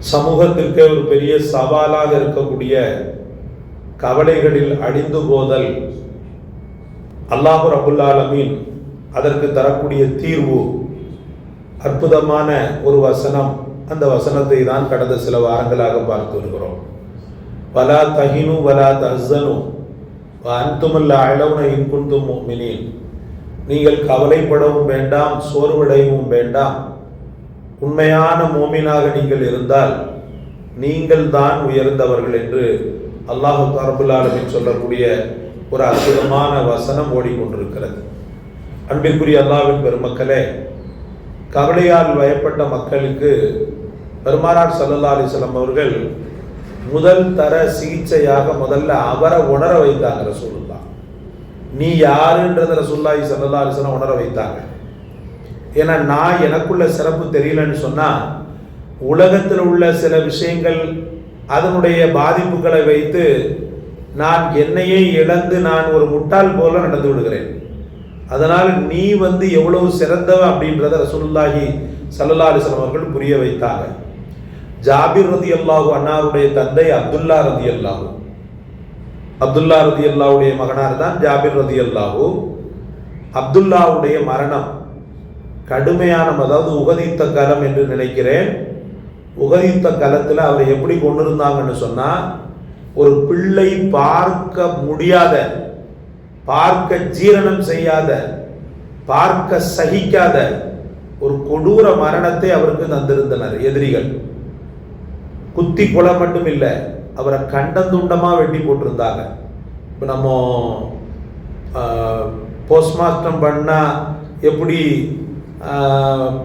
சமூகத்திற்கு ஒரு பெரிய சவாலாக இருக்கக்கூடிய கவலைகளில் அழிந்து போதல். அல்லாஹு ரபுல் அதற்கு தரக்கூடிய தீர்வு அற்புதமான ஒரு வசனம். அந்த வசனத்தை தான் கடந்த சில வாரங்களாக பார்த்து வருகிறோம். வலா தஹினு வலா தஹனு அன்துமல்ல அழவுன இன்குந்தும் நீங்கள் கவலைப்படவும் வேண்டாம் சோர்வடையவும் வேண்டாம். உண்மையான மோமினாக நீங்கள் இருந்தால் நீங்கள் தான் உயர்ந்தவர்கள் என்று அல்லாஹு ரபுல் சொல்லக்கூடிய ஒரு அற்புதமான வசனம் ஓடிக்கொண்டிருக்கிறது. அன்பிற்குரிய அல்லாவின் பெருமக்களே கவலையால் வயப்பட்ட மக்களுக்கு பெருமானார் சல்லல்லா அலிஸ்லாம் அவர்கள் முதல் தர சிகிச்சையாக முதல்ல அவரை உணர வைத்தாங்க ரசூலுல்லா நீ யாருன்றத ரசூல்லாய் சல்லல்லா அலிஸ்லாம் உணர வைத்தாங்க. ஏன்னா நான் எனக்குள்ள சிறப்பு தெரியலன்னு சொன்னால் உலகத்தில் உள்ள சில விஷயங்கள் அதனுடைய பாதிப்புகளை வைத்து நான் என்னையே இழந்து நான் ஒரு முட்டாள் போல நடந்து விடுகிறேன். அதனால் நீ வந்து எவ்வளவு சிறந்தவ அப்படின்றத ரசூலுல்லாஹி சல்லல்லா அலிஸ்லாம் அவர்கள் புரிய வைத்தாங்க. ஜாபிர் ரதி அல்லாஹூ அன்னாருடைய தந்தை அப்துல்லா ரதி அல்லாஹூ அப்துல்லா ரதி அல்லாவுடைய மகனார் தான் ஜாபிர் ரதி அல்லாஹூ அப்துல்லாவுடைய மரணம் கடுமையான அதாவது உகதித்த காலம் என்று நினைக்கிறேன். உகதித்த காலத்தில் அவரை எப்படி கொண்டு இருந்தாங்கன்னு சொன்னால் ஒரு பிள்ளை பார்க்க முடியாத பார்க்க ஜீரணம் செய்யாத பார்க்க சகிக்காத ஒரு கொடூர மரணத்தை அவருக்கு தந்திருந்தனர் எதிரிகள். குத்தி கொலை மட்டும் இல்லை அவரை கண்டந்துண்டமாக வெட்டி போட்டிருந்தாங்க. இப்போ நம்ம போஸ்ட்மாஸ்டம் பண்ணால் எப்படி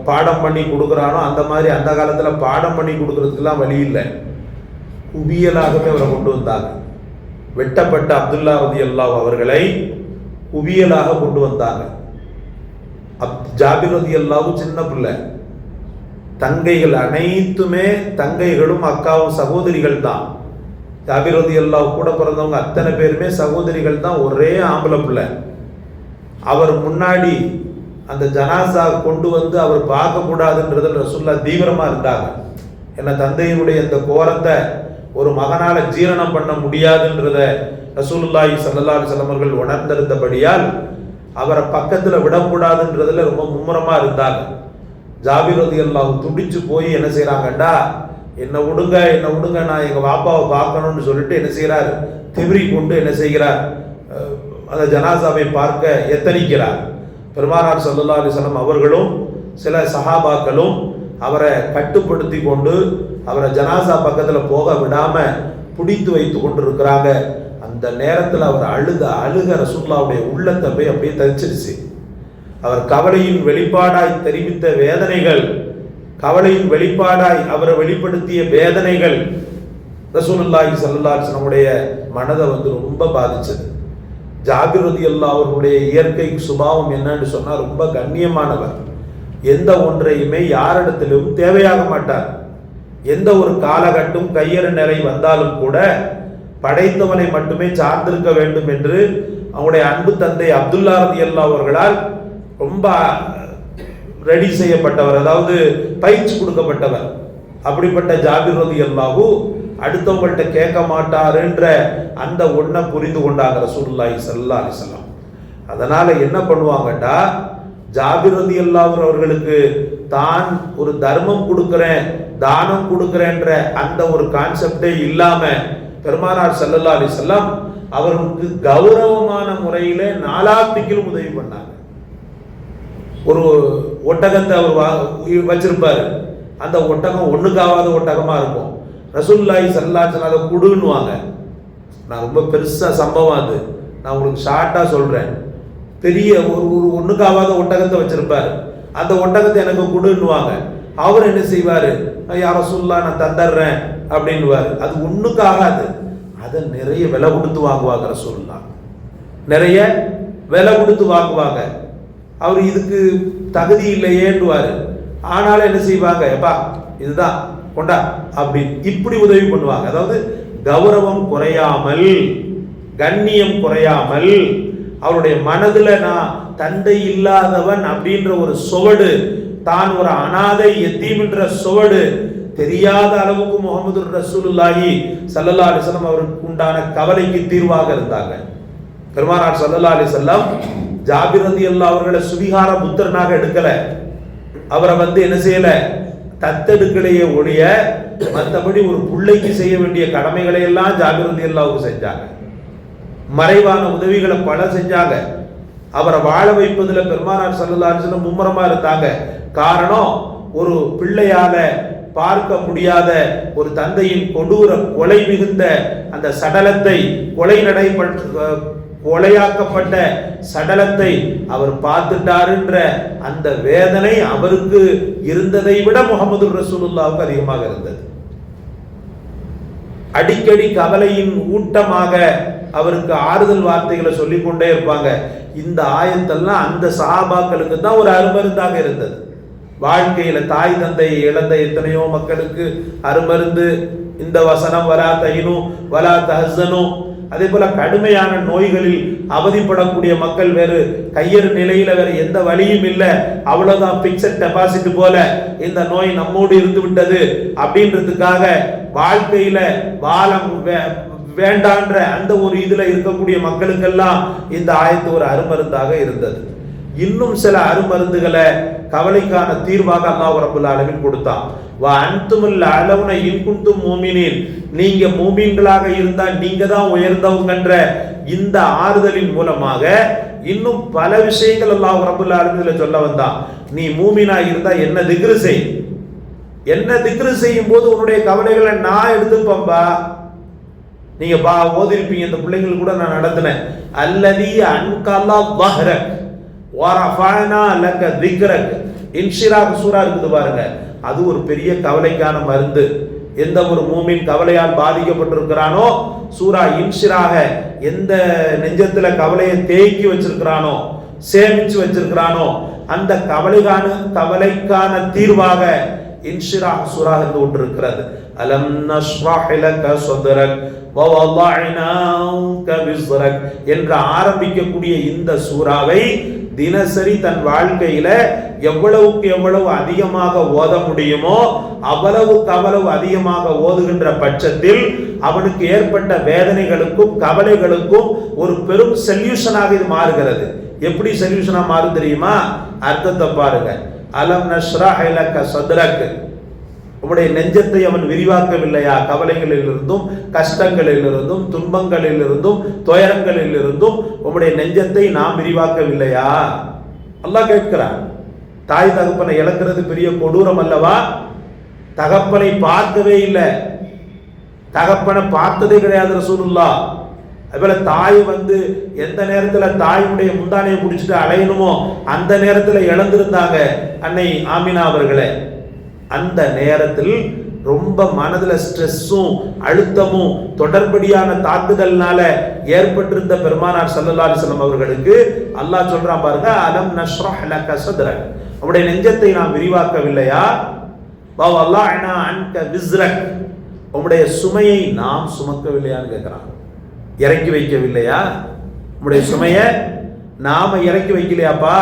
பாடம் பண்ணி கொடுக்குறானோ அந்த மாதிரி அந்த காலத்தில் பாடம் பண்ணி கொடுக்குறதுக்கெல்லாம் வழி இல்லை. குவியலாகவே அவரை கொண்டு வந்தாங்க. வெட்டப்பட்ட அப்துல்லா ரதி அல்லாஹ் அவர்களை குவியலாக கொண்டு வந்தாங்க. அப் ஜாபிர் ரதி அல்லாவும் சின்ன பிள்ளை. தங்கைகள் அனைத்துமே தங்கைகளும் அக்காவும் சகோதரிகள் தான். ஜாபிர் ரதி அல்லாஹ் கூட பிறந்தவங்க அத்தனை பேருமே சகோதரிகள் தான் ஒரே ஆம்பளை பிள்ளை. அவர் முன்னாடி அந்த ஜனாசா கொண்டு வந்து அவர் பார்க்கக்கூடாதுன்றதில் ரசுல்லா தீவிரமாக இருந்தாங்க. என்ன தந்தையினுடைய இந்த கோரத்தை ஒரு மகனால ஜீரணம் பண்ண முடியாதுன்றத ரசூலுல்லாஹி சல்லா அலிஸ்லாம் உணர்ந்திருந்தபடியால் அவரை பக்கத்தில் விடக்கூடாதுன்றதுல ரொம்ப மும்முரமாக இருந்தாங்க. ஜாபிர் ரதி அல்லாஹ் துடிச்சு போய் என்ன செய்கிறாங்கண்டா என்னை விடுங்க என்னை விடுங்க நான் எங்கள் பாப்பாவை பார்க்கணும்னு சொல்லிட்டு என்ன செய்கிறார் திமிரி கொண்டு என்ன செய்கிறார்? அந்த ஜனாசாவை பார்க்க எத்தனிக்கிறார்? பெருமானார் சல்லா அலிஸ்லாம் அவர்களும் சில சஹாபாக்களும் அவரை கட்டுப்படுத்தி கொண்டு அவரை ஜனாசா பக்கத்தில் போக விடாமல் பிடித்து வைத்து கொண்டு இருக்கிறாங்க அந்த நேரத்தில் அவர் அழுத அழுக ரசுல்லாவுடைய உள்ளத்தை போய் அப்படியே தரிச்சிருச்சு. அவர் கவலையின் வெளிப்பாடாய் தெரிவித்த வேதனைகள் கவலையின் வெளிப்பாடாய் அவரை வெளிப்படுத்திய வேதனைகள் ரசூலுல்லாஹி சல்லா நம்முடைய மனதை வந்து ரொம்ப பாதிச்சது. ஜாபிரதி அல்லா அவர்களுடைய இயற்கை சுபாவம் என்னன்னு சொன்னால் ரொம்ப கண்ணியமானவர். எந்த ஒன்றையுமே யாரிடத்திலும் தேவையாக மாட்டார். எந்த ஒரு காலகட்டம் கையறு நிலை வந்தாலும் கூட படைத்தவனை மட்டுமே சார்ந்திருக்க வேண்டும் என்று அவங்களுடைய அன்பு தந்தை அப்துல்லா ரதி அல்லா அவர்களால் ரொம்ப ரெடி செய்யப்பட்டவர். அதாவது பயிற்சி கொடுக்கப்பட்டவர். அப்படிப்பட்ட ஜாபிர் ரதி அல்லாஹூ அடுத்தவங்கள்ட்ட கேட்க மாட்டாருன்ற அந்த ஒன்றை புரிந்து கொண்டாங்க ரசூல்லாஹி சல்லா அலிசல்லாம் அதனால என்ன பண்ணுவாங்கட்டா? ஜாபிர் ரதி அல்லாஹர் அவர்களுக்கு தான் ஒரு தர்மம் கொடுக்குறேன் தானம் கொடுக்குறேன்ற அந்த ஒரு கான்செப்டே இல்லாம பெருமானார் சல்லல்லா அலிசல்லாம் அவர்களுக்கு கௌரவமான முறையில் நாலாத்திக்கிலும் உதவி பண்ணாங்க. ஒரு ஒட்டகத்தை அவர் வச்சிருப்பாரு. அந்த ஒட்டகம் ஒண்ணுக்காவாத ஒட்டகமா இருக்கும். ரசூல்லாய் சல்லா அதை கொடுன்னுவாங்க. நான் ரொம்ப பெருசாக சம்பவம் அது. நான் உங்களுக்கு ஷார்ட்டாக சொல்கிறேன் பெரிய ஒரு ஒரு ஒன்றுக்காவாத ஒட்டகத்தை வச்சுருப்பார். அந்த ஒட்டகத்தை எனக்கு கொடுன்னுவாங்க. அவர் என்ன செய்வார்? யார சொல்லா நான் தந்துடுறேன் அப்படின்வார் அது ஒன்றுக்கு ஆகாது அதை நிறைய விலை கொடுத்து வாங்குவாங்க ரசூல்லா நிறைய விலை கொடுத்து வாங்குவாங்க. அவர் இதுக்கு தகுதி இல்லையேன்னுவார். ஆனாலும் என்ன செய்வாங்க? எப்பா இதுதான். கொண்டா? அப்படின்னு இப்படி உதவி பண்ணுவாங்க. அதாவது கௌரவம் குறையாமல் கண்ணியம் குறையாமல் அவருடைய மனதில் நான் தந்தை இல்லாதவன் அப்படின்ற ஒரு சுவடு தான் ஒரு அனாதை எத்தீம்ன்ற சுவடு தெரியாத அளவுக்கு முகமது ரசூலுல்லாஹி சல்லல்லா அலிசல்லாம் அவருக்கு உண்டான கவலைக்கு தீர்வாக இருந்தாங்க. பெருமானார் சல்லல்லா அலிசல்லாம் ஜாபிர் ரதி அல்லா அவர்களை சுவிகார புத்திரனாக எடுக்கல. அவரை வந்து என்ன செய்யல? தத்தெடுக்கலையே ஒழிய மற்றபடி ஒரு பிள்ளைக்கு செய்ய வேண்டிய கடமைகளை எல்லாம் ஜாகிரதி அல்லாவுக்கு செஞ்சாங்க. மறைவான உதவிகளை பல செஞ்சாங்க. அவரை வாழ வைப்பதில் பெருமானார் சல்லல்லா மும்முரமாக இருந்தாங்க. காரணம் ஒரு பிள்ளையால பார்க்க முடியாத ஒரு தந்தையின் கொடூர கொலை மிகுந்த அந்த சடலத்தை கொலை நடைபெற்ற கொலையாக்கப்பட்ட சடலத்தை அவர் பார்த்துட்டாருன்ற அந்த வேதனை அவருக்கு இருந்ததை விட முகமது ரசூலுல்லாவுக்கு அதிகமாக இருந்தது. அடிக்கடி கவலையின் ஊட்டமாக அவருக்கு ஆறுதல் வார்த்தைகளை சொல்லிக்கொண்டே இருப்பாங்க. இந்த ஆயத்தெல்லாம் அந்த சஹாபாக்களுக்கு தான் ஒரு அருமருந்தாக இருந்தது. வாழ்க்கையில தாய் தந்தை இழந்த எத்தனையோ மக்களுக்கு அருமருந்து இந்த வசனம் வரா தைனும் வரா தஹசனும் அதே போல கடுமையான நோய்களில் அவதிப்படக்கூடிய மக்கள் வேறு கையறு நிலையில வேற எந்த வழியும் இல்லை. அவ்வளவுதான் பிக்சட் டெபாசிட் போல இந்த நோய் நம்மோடு இருந்து விட்டது அப்படின்றதுக்காக வாழ்க்கையில வாழம் வேண்டான்ற அந்த ஒரு இதுல இருக்கக்கூடிய மக்களுக்கெல்லாம் இந்த ஆயத்து ஒரு அருமருந்தாக இருந்தது. இன்னும் சில அருமருந்துகளை கவலைக்கான தீர்வாக அல்லாஹ் ரபுல் ஆலமின் கொடுத்தான். வா அன்துமுல் அளவுன இன்குந்தும் மூமினின். நீங்க மூமின்களாக இருந்தால் நீங்க தான் உயர்ந்தவங்கன்ற இந்த ஆறுதலின் மூலமாக இன்னும் பல விஷயங்கள் அல்லாஹ் ரபுல் ஆலமின்ல சொல்ல வந்தான். நீ மூமினா இருந்தா என்ன திக்ரு செய்? என்ன திக்ரு செய்யும் போது உன்னுடைய கவலைகளை நான் எடுத்துப்பம்பா நீங்க பா ஓதிருப்பீங்க. இந்த பிள்ளைங்களுக்கு கூட நான் நடத்தினேன். அல்லதி அன்கல்லா வஹரக். வரஃபானா லக்க திக்ரக் இன்ஷிராக் சூரா இருக்குது பாருங்க. அது ஒரு பெரிய கவலைக்கான மருந்து. எந்த ஒரு மூமின் கவலையால் பாதிக்கப்பட்டிருக்கிறானோ சூரா இன்ஷிராக எந்த நெஞ்சத்துல கவலையை தேக்கி வச்சிருக்கிறானோ சேமிச்சு வச்சிருக்கிறானோ அந்த கவலைக்கான கவலைக்கான தீர்வாக இன்ஷிரா சூரா என்று ஒன்று இருக்கிறது அலம் நஷ்ரஹ் லக சத்ரக் என்று ஆரம்பிக்கக்கூடிய இந்த சூறாவை தினசரி தன் வாழ்க்கையில எவ்வளவுக்கு எவ்வளவு அதிகமாக ஓத முடியுமோ அவ்வளவுக்கு அவ்வளவு அதிகமாக ஓதுகின்ற பட்சத்தில் அவனுக்கு ஏற்பட்ட வேதனைகளுக்கும் கவலைகளுக்கும் ஒரு பெரும் சொல்யூஷனாக இது மாறுகிறது. எப்படி சொல்யூஷனா மாறும் தெரியுமா? அர்த்தத்தை பாருங்க. அலம் நஷ்ரா சதுரக்கு உம்முடைய நெஞ்சத்தை அவன் விரிவாக்கவில்லையா? கவலைகளிலிருந்தும் கஷ்டங்களிலிருந்தும் துன்பங்களிலிருந்தும் துயரங்களிலிருந்தும் உம்முடைய நெஞ்சத்தை நாம் விரிவாக்கவில்லையா? அல்லாஹ் கேட்கிறான். தாய் தகப்பனை இழக்கிறது பெரிய கொடூரம் அல்லவா? தகப்பனை பார்க்கவே இல்லை. தகப்பனை பார்த்ததே கிடையாது ரசூலுல்லா. அதுபோல தாய் வந்து எந்த நேரத்தில் தாயினுடைய முந்தானையை பிடிச்சிட்டு அலையணுமோ அந்த நேரத்தில் இழந்திருந்தாங்க அன்னை ஆமினா அவர்களை. அந்த நேரத்தில் ரொம்ப மனதில் ஸ்ட்ரெஸ்ஸும் அழுத்தமும் தொடர்படியான தாக்குதல்னால ஏற்பட்டிருந்த பெருமானார் சல்லல்லா அலிஸ்லாம் அவர்களுக்கு அல்லாஹ் சொல்றான் பாருங்க அலம் நஷ்ரஹ் லக சத்ரக் அவருடைய நெஞ்சத்தை நாம் விரிவாக்கவில்லையா? பாவ் அல்லாஹ் அன்க விஸ்ரக். உம்முடைய சுமையை நாம் சுமக்கவில்லையான்னு கேட்குறான் இறக்கி வைக்கவில்லையா? உம்முடைய சுமையை நாம் இறக்கி வைக்கலையாப்பா?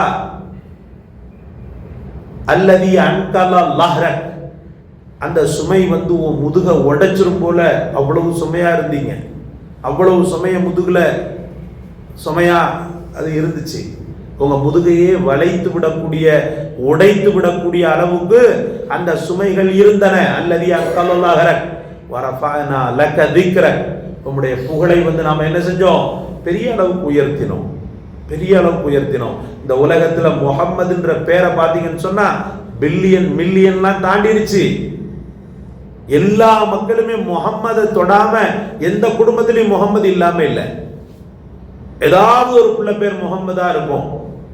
அல்லதி அன்கலா லஹ்ரக் அந்த சுமை வந்து உன் முதுக உடைச்சிரும் போல அவ்வளவு சுமையா இருந்தீங்க. அவ்வளவு சுமைய முதுகுல சுமையா அது இருந்துச்சு. உங்க முதுகையே வளைத்து விடக்கூடிய உடைத்து விடக்கூடிய அளவுக்கு அந்த சுமைகள் இருந்தன. அல்லது அக்கல்லாஹரக் வரஃபானா லக்க திக்கிற உங்களுடைய புகழை வந்து நாம என்ன செஞ்சோம்? பெரிய அளவுக்கு உயர்த்தினோம். பெரிய அளவுக்கு உயர்த்தினோம். இந்த உலகத்துல முகம்மதுன்ற பேரை பார்த்தீங்கன்னு சொன்னா பில்லியன் மில்லியன்லாம் தாண்டிருச்சு. எல்லா மக்களுமே முகம்மதை தொடாம எந்த குடும்பத்திலையும் முகம்மது இல்லாம இல்லை. ஏதாவது ஒரு பிள்ளை பேர் முகம்மதா இருக்கும்.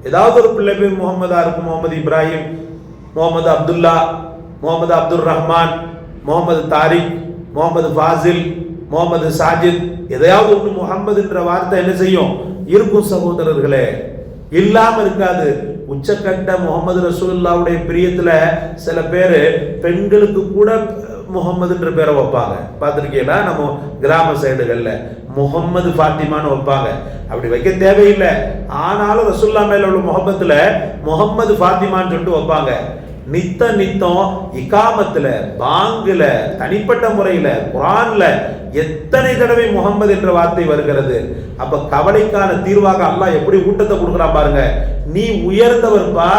ஏதாவது ஒரு பிள்ளை பேர் முகம்மதா இருக்கும். முகமது இப்ராஹிம் முகமது அப்துல்லா முகமது அப்துல் ரஹ்மான் முகமது தாரிக் முகமது ஃபாசில் முகமது சாஜித். எதையாவது ஒன்று முகம்மதுன்ற வார்த்தை என்ன செய்யும்? இருக்கும் சகோதரர்களே இல்லாம இருக்காது. உச்சக்கட்ட முகமது ரசூல்லாவுடைய பிரியத்துல சில பேர் பெண்களுக்கு கூட முகம்மதுன்ற பேரை வைப்பாங்க. பார்த்துருக்கீங்களா? நம்ம கிராம சைடுகளில் முகம்மது ஃபாத்திமான்னு வைப்பாங்க. அப்படி வைக்க தேவையில்லை. ஆனாலும் ரசுல்லா மேல உள்ள முகம்மத்துல முகம்மது ஃபாத்திமான்னு சொல்லிட்டு வைப்பாங்க. நித்த நித்தம் இகாமத்துல பாங்குல தனிப்பட்ட முறையில குரான்ல எத்தனை தடவை முகம்மது என்ற வார்த்தை வருகிறது? அப்ப கவலைக்கான தீர்வாக அல்லாஹ் எப்படி ஊட்டத்தை கொடுக்குறான் பாருங்க. நீ உயர்ந்தவர்ப்பா.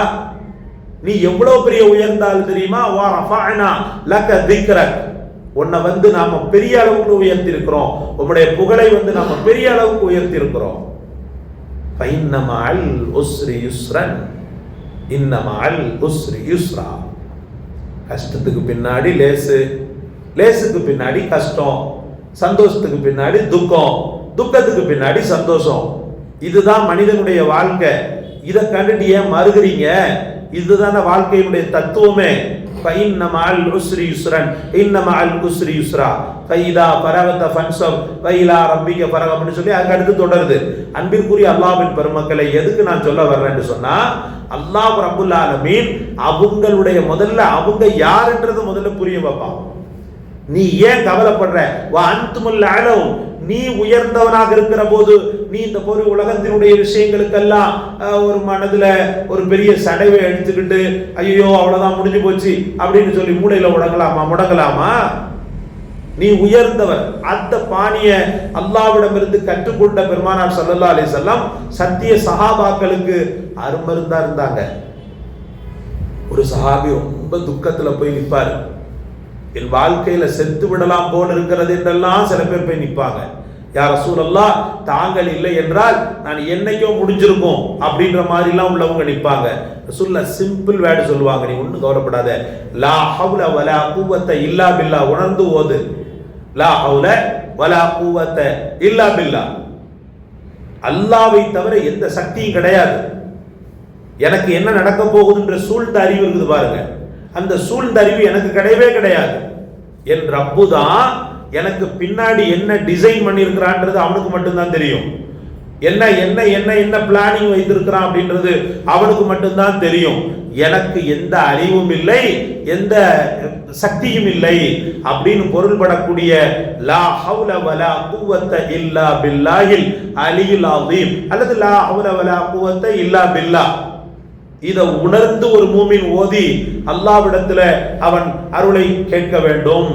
நீ எவ்வளவு பெரிய உயர்ந்தாலும் தெரியுமா? வா ரஃபானா லக்க திக்ரக். உன்னை வந்து நாம பெரிய அளவுக்கு உயர்த்தி இருக்கிறோம் உன்னுடைய புகழை வந்து நாம பெரிய அளவுக்கு உயர்த்தி இருக்கிறோம் ஃபைன்னமஅல் உஸ்ரி யுஸ்ரன். இன்னமால் உஸ்ரி யுஸ்ரா. கஷ்டத்துக்கு பின்னாடி லேசு. லேசுக்கு பின்னாடி கஷ்டம். சந்தோஷத்துக்கு பின்னாடி துக்கம். துக்கத்துக்கு பின்னாடி சந்தோஷம். இதுதான் மனிதனுடைய வாழ்க்கை. இதை கண்டுட்டு ஏன் மறுகிறீங்க? இதுதான வாழ்க்கையினுடைய தத்துவமே. ஃபைன்னமால் உஸ்ரி யுஸ்ரன். இன்னமால் உஸ்ரி யுஸ்ரா. ஃபைதா பரவத்த ஃபன்சம். ஃபைலா ரப்பிக்க பரவம்னு சொல்லி அதுக்கு அடுத்து தொடருது. அன்பிற்குரிய அல்லாவின் பெருமக்களை எதுக்கு நான் சொல்ல வர்றேன்னு சொன்னா அல்லாஹ் ரபுல் அவங்களுடைய முதல்ல அவங்க யாருன்றது முதல்ல புரிய வைப்பான். நீ ஏன் கவலைப்படுற? வா அந்துமுல் அலவும் நீ உயர்ந்தவனாக இருக்கிற போது நீ இந்த பொரு உலகத்தினுடைய விஷயங்களுக்கெல்லாம் ஒரு மனதுல ஒரு பெரிய சடைவை எடுத்துக்கிட்டு ஐயோ அவ்வளவுதான் முடிஞ்சு போச்சு அப்படின்னு சொல்லி மூளையில முடங்கலாமா? முடங்கலாமா? நீ உயர்ந்தவர். அந்த பாணிய அல்லாவிடமிருந்து கற்றுக்கொண்ட பெருமானார் சல்லல்லா அலி செல்லாம் சத்திய சகாபாக்களுக்கு அருமருந்தா இருந்தாங்க. ஒரு சஹாபி ரொம்ப துக்கத்துல போய் நிற்பாரு என் வாழ்க்கையில செத்து விடலாம் போல இருக்கிறது என்றெல்லாம் சில பேர் போய் நிற்பாங்க யார் சூழல்லா தாங்கள் இல்லை என்றால் நான் என்னைக்கோ முடிஞ்சிருக்கும் அப்படின்ற மாதிரிலாம் உள்ளவங்க நிற்பாங்க. ரசூல்லா சிம்பிள் வேர்டு சொல்லுவாங்க நீ ஒன்றும் கவலைப்படாத. லா ஹவுல வலா கூவத்தை இல்லா பில்லா உணர்ந்து ஓது. லா ஹவுல வலா கூவத்தை இல்லா பில்லா. அல்லாவை தவிர எந்த சக்தியும் கிடையாது. எனக்கு என்ன நடக்க போகுதுன்ற சூழ்ந்த அறிவு இருக்குது பாருங்க. அந்த சூழ்ந்த அறிவு எனக்கு கிடையவே கிடையாது. என் ரப்பு தான் எனக்கு பின்னாடி என்ன டிசைன் பண்ணியிருக்கிறான்றது அவனுக்கு மட்டும்தான் தெரியும். என்ன என்ன என்ன என்ன பிளானிங் வைத்திருக்கிறான் அப்படின்றது அவனுக்கு மட்டும்தான் தெரியும். எனக்கு எந்த அறிவும் இல்லை எந்த சக்தியும் இல்லை அப்படின்னு பொருள்படக்கூடிய லா ஹவுல வலா குவத்த இல்லா பில்லாஹில் அலியுல் அதீம் அல்லது லா ஹவுல வலா குவத்த இல்லா பில்லா. இதை உணர்ந்து ஒரு மூமின் ஓதி அல்லாவிடத்துல அவன் அருளை கேட்க வேண்டும்.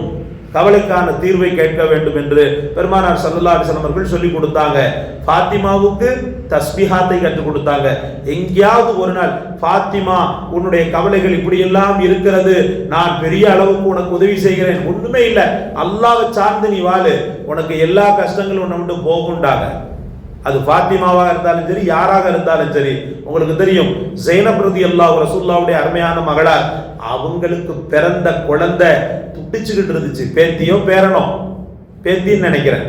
கவலைக்கான தீர்வை கேட்க வேண்டும் என்று பெருமானார் சல்லல்லா அலிஸ்லாம் அவர்கள் சொல்லி கொடுத்தாங்க. ஃபாத்திமாவுக்கு தஸ்பிஹாத்தை கற்றுக் கொடுத்தாங்க. எங்கேயாவது ஒரு நாள் ஃபாத்திமா உன்னுடைய கவலைகள் இப்படியெல்லாம் இருக்கிறது. நான் பெரிய அளவுக்கு உனக்கு உதவி செய்கிறேன். ஒண்ணுமே இல்லை. அல்லாவை சார்ந்து நீ வாழு. உனக்கு எல்லா கஷ்டங்களும் உன்னை விட்டு போகுண்டாங்க அது ஃபாத்திமாவாக இருந்தாலும் சரி யாராக இருந்தாலும் சரி உங்களுக்கு தெரியும் ஜெயினப் ரதி அல்லாஹ் ரசூல்லாவுடைய அருமையான மகளார் அவங்களுக்கு பிறந்த குழந்தை துடிச்சுக்கிட்டு இருந்துச்சு. பேத்தியோ பேரனோ பேத்தின்னு நினைக்கிறேன்.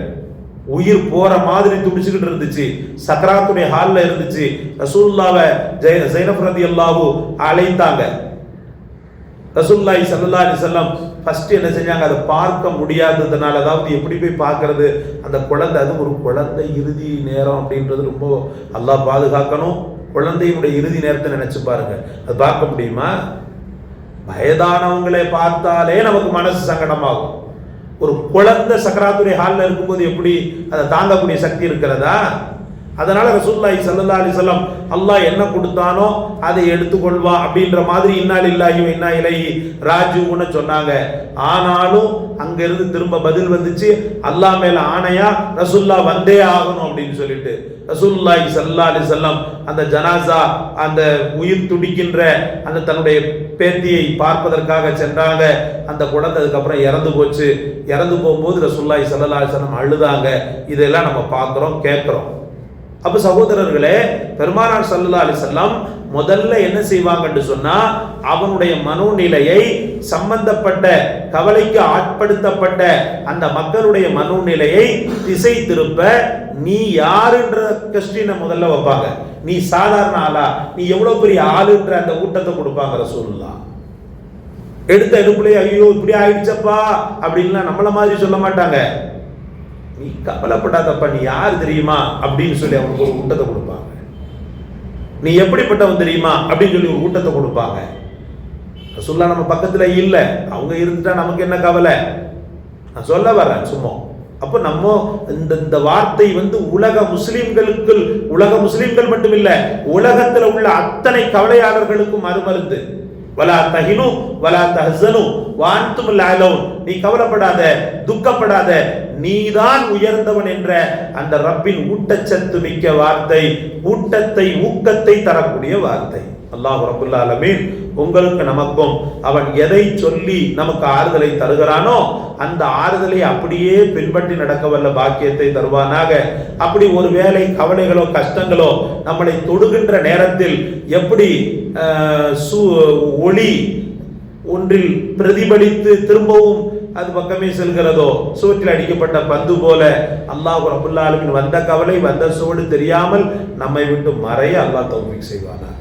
உயிர் போற மாதிரி துடிச்சுக்கிட்டு இருந்துச்சு. சக்கராத்துடைய ஹால்ல இருந்துச்சு. ரசூல்லாவை ஜெய ஜெயினப் ரதி அல்லாவு அழைத்தாங்க. ரசூல்லாய் சல்லா அலி செல்லம் என்ன செஞ்சாங்க? அதை பார்க்க முடியாததுனால அதாவது எப்படி போய் பார்க்கறது? அந்த குழந்தை அது ஒரு குழந்தை இறுதி நேரம் அப்படின்றது ரொம்ப நல்லா பாதுகாக்கணும். குழந்தையினுடைய இறுதி நேரத்தை நினச்சி பாருங்க. அது பார்க்க முடியுமா? வயதானவங்களை பார்த்தாலே நமக்கு மனசு சங்கடமாகும். ஒரு குழந்தை சக்கராத்துறை ஹாலில் இருக்கும்போது எப்படி? அதை தாங்கக்கூடிய சக்தி இருக்கிறதா? அதனால ரசூல்லாஹி சல்லா அலி சொல்லம் அல்லாஹ் என்ன கொடுத்தானோ அதை எடுத்துக்கொள்வா அப்படின்ற மாதிரி இன்னால் இல்லாயும் வ இன்னா இலைஹி ராஜிவுன்னு சொன்னாங்க. ஆனாலும் அங்கிருந்து திரும்ப பதில் வந்துச்சு. அல்லாஹ் மேல ஆணையா ரசூல்லா வந்தே ஆகணும் அப்படின்னு சொல்லிட்டு ரசூல்லாஹி சல்லா அலி சொல்லம் அந்த ஜனாசா அந்த உயிர் துடிக்கின்ற அந்த தன்னுடைய பேத்தியை பார்ப்பதற்காக சென்றாங்க. அந்த குழந்தை அதுக்கப்புறம் இறந்து போச்சு. இறந்து போகும்போது ரசூல்லாஹி சல்லா அலி சொல்லம் அழுதாங்க. இதெல்லாம் நம்ம பார்க்குறோம் கேட்குறோம். அப்ப சகோதரர்களே பெருமானார் சல்லா அலிசல்லாம் முதல்ல என்ன செய்வாங்கன்னு சொன்னா அவனுடைய மனோநிலையை சம்பந்தப்பட்ட கவலைக்கு ஆட்படுத்தப்பட்ட அந்த மக்களுடைய மனோநிலையை திசை திருப்ப நீ யாருன்ற கொஸ்டினை முதல்ல வைப்பாங்க. நீ சாதாரண ஆளா? நீ எவ்வளவு பெரிய ஆளுன்ற அந்த ஊட்டத்தை கொடுப்பாங்க சொல்லலாம் எடுத்த எடுப்புலயே ஐயோ இப்படி ஆயிடுச்சப்பா அப்படின்லாம் நம்மள மாதிரி சொல்ல மாட்டாங்க. நீ கவலைப்படாதப்பா நீ யார் தெரியுமா? அப்படின்னு சொல்லி அவனுக்கு ஒரு ஊட்டத்தை கொடுப்பாங்க. நீ எப்படிப்பட்டவன் தெரியுமா? அப்படின்னு சொல்லி ஒரு ஊட்டத்தை கொடுப்பாங்க. சொல்ல நம்ம பக்கத்தில் இல்லை. அவங்க இருந்துட்டா நமக்கு என்ன கவலை? நான் சொல்ல வரேன் சும்மா. அப்போ நம்ம இந்த இந்த வார்த்தை வந்து உலக முஸ்லீம்களுக்குள் உலக முஸ்லீம்கள் மட்டும் இல்லை உலகத்தில் உள்ள அத்தனை கவலையாளர்களுக்கும் மறுமருந்து. வலா தஹினு வலா தஹ்சனு. வான்தும் லாலவுன். நீ கவலைப்படாத துக்கப்படாத. நீதான் உயர்ந்தவன் என்ற அந்த ரப்பின் ஊட்டச்சத்து மிக்க வார்த்தை ஊட்டத்தை ஊக்கத்தை தரக்கூடிய வார்த்தை. அல்லாஹ் ரபுல்லா அலமீன் உங்களுக்கு நமக்கும் அவன் எதை சொல்லி நமக்கு ஆறுதலை தருகிறானோ அந்த ஆறுதலை அப்படியே பின்பற்றி நடக்க வல்ல பாக்கியத்தை தருவானாக. அப்படி ஒருவேளை கவலைகளோ கஷ்டங்களோ நம்மளை தொடுகின்ற நேரத்தில் எப்படி ஒளி ஒன்றில் பிரதிபலித்து திரும்பவும் அது பக்கமே செல்கிறதோ சுவற்றில் அடிக்கப்பட்ட பந்து போல அல்லாஹ் ரபுல்லாலுமின் வந்த கவலை வந்த சுவடு தெரியாமல் நம்மை விட்டு மறைய அல்லாஹ் தௌமிக் செய்வானாக.